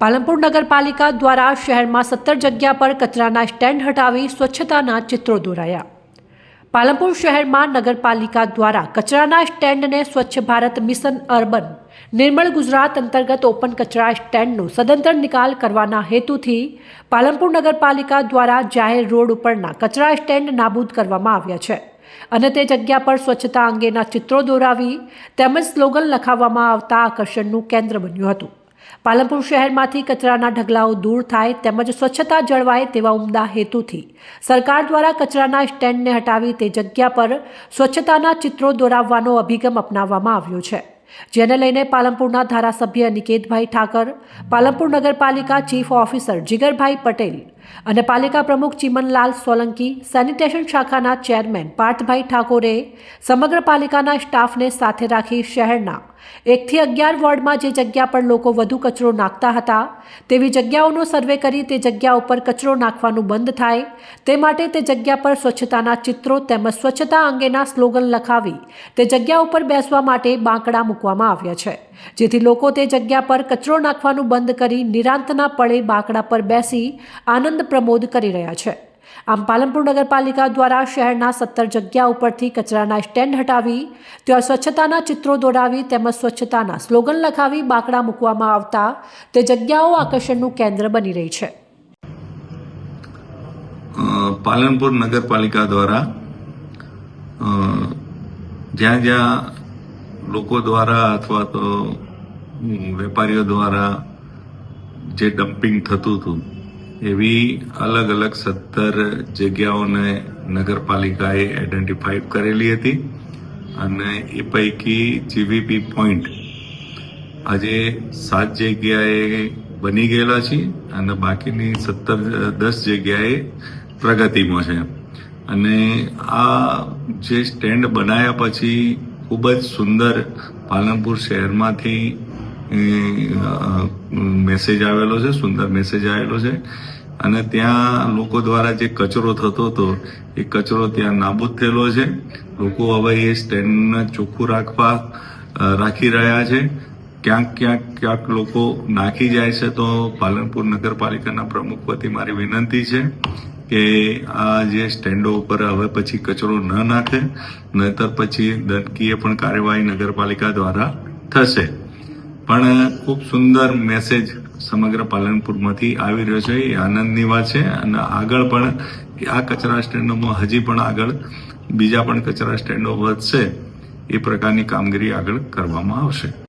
પાલનપુર નગરપાલિકા દ્વારા શહેરમાં સત્તર જગ્યા પર કચરાના સ્ટેન્ડ હટાવી સ્વચ્છતાના ચિત્રો દોરાયા. પાલનપુર શહેરમાં નગરપાલિકા દ્વારા કચરાના સ્ટેન્ડને સ્વચ્છ ભારત મિશન અર્બન, નિર્મળ ગુજરાત અંતર્ગત ઓપન કચરા સ્ટેન્ડનો સદંતર નિકાલ કરવાના હેતુથી પાલનપુર નગરપાલિકા દ્વારા જાહેર રોડ ઉપરના કચરા સ્ટેન્ડ નાબૂદ કરવામાં આવ્યા છે અને તે જગ્યા પર સ્વચ્છતા અંગેના ચિત્રો દોરાવી તેમજ સ્લોગન લખાવવામાં આવતા આકર્ષણનું કેન્દ્ર બન્યું હતું. પાલનપુર શહેરમાંથી કચરાના ઢગલાઓ દૂર થાય તેમજ સ્વચ્છતા જળવાય તેવા ઉમદા હેતુથી સરકાર દ્વારા કચરાના સ્ટેન્ડને હટાવી તે જગ્યા પર સ્વચ્છતાના ચિત્રો દોરાવવાનો અભિગમ અપનાવવામાં આવ્યો છે. જેને લઈને પાલનપુરના ધારાસભ્ય નિકેતભાઈ ઠાકર, પાલનપુર નગરપાલિકા ચીફ ઓફિસર જીગરભાઈ પટેલ અને પાલિકા પ્રમુખ ચિમનલાલ સોલંકી, સેનિટેશન શાખાના ચેરમેન પાર્થભાઈ ઠાકોરે સમગ્ર પાલિકાના સ્ટાફને સાથે રાખી શહેરના એકથી અગિયાર વોર્ડમાં જે જગ્યા પર લોકો વધુ કચરો નાખતા હતા, તેવી જગ્યાઓનો સર્વે કરી તે જગ્યા ઉપર કચરો નાખવાનું બંધ થાય, તે માટે તે જગ્યા પર સ્વચ્છતાના ચિત્રો તેમજ સ્વચ્છતા અંગેના સ્લોગન લખાવી તે જગ્યા ઉપર બેસવા માટે બાંકડા મૂકવામાં આવ્યા છે. જેથી લોકો તે જગ્યા પર કચરો નાખવાનું બંધ કરી નિરાંતના પળે બાંકડા પર બેસી આનંદ પ્રમોદ કરી રહ્યા છે. આમ પાલનપુર નગરપાલિકા દ્વારા શહેરના સત્તર જગ્યા ઉપરથી કચરાના સ્ટેન્ડ હટાવી, ત્યાં સ્વચ્છતાના ચિત્રો દોરાવી તેમજ સ્વચ્છતાના સ્લોગન લખાવી બાંકડા મૂકવામાં આવતા તે જગ્યાઓ આકર્ષણનું કેન્દ્ર બની રહી છે. પાલનપુર નગરપાલિકા દ્વારા જ્યાં જ્યાં લોકો દ્વારા અથવા તો વેપારીઓ દ્વારા જે ડમ્પિંગ થતું હતું, એવી અલગ અલગ સત્તર જગ્યાઓને નગરપાલિકાએ આઈડેન્ટિફાઈડ કરેલી હતી અને એ પૈકી જીવીપી પોઈન્ટ આજે સાત જગ્યાએ બની ગયેલા છે અને બાકીની સત્તર, દસ જગ્યાએ પ્રગતિમાં છે. અને આ જે સ્ટેન્ડ બનાવ્યા પછી ખૂબ જ સુંદર પાલનપુર શહેરમાંથી મેસેજ આવેલો છે, સુંદર મેસેજ આવેલો છે. અને ત્યાં લોકો દ્વારા જે કચરો થતો હતો, એ કચરો ત્યાં નાબૂદ થયેલો છે. લોકો હવે એ સ્ટેન્ડને ચોખ્ખું રાખવા રાખી રહ્યા છે. ક્યાંક ક્યાંક ક્યાંક લોકો નાખી જાય છે, તો પાલનપુર નગરપાલિકાના પ્રમુખ વતી મારી વિનંતી છે કે આ જે સ્ટેન્ડો ઉપર હવે પછી કચરો ન નાખે, નહીતર પછી દંડકીય પણ કાર્યવાહી નગરપાલિકા દ્વારા થશે. પણ ખૂબ સુંદર મેસેજ સમગ્ર પાલનપુરમાંથી આવી રહ્યો છે, એ આનંદની વાત છે. અને આગળ પણ આ કચરા સ્ટેન્ડોમાં હજી પણ આગળ બીજા પણ કચરા સ્ટેન્ડો વધશે, એ પ્રકારની કામગીરી આગળ કરવામાં આવશે.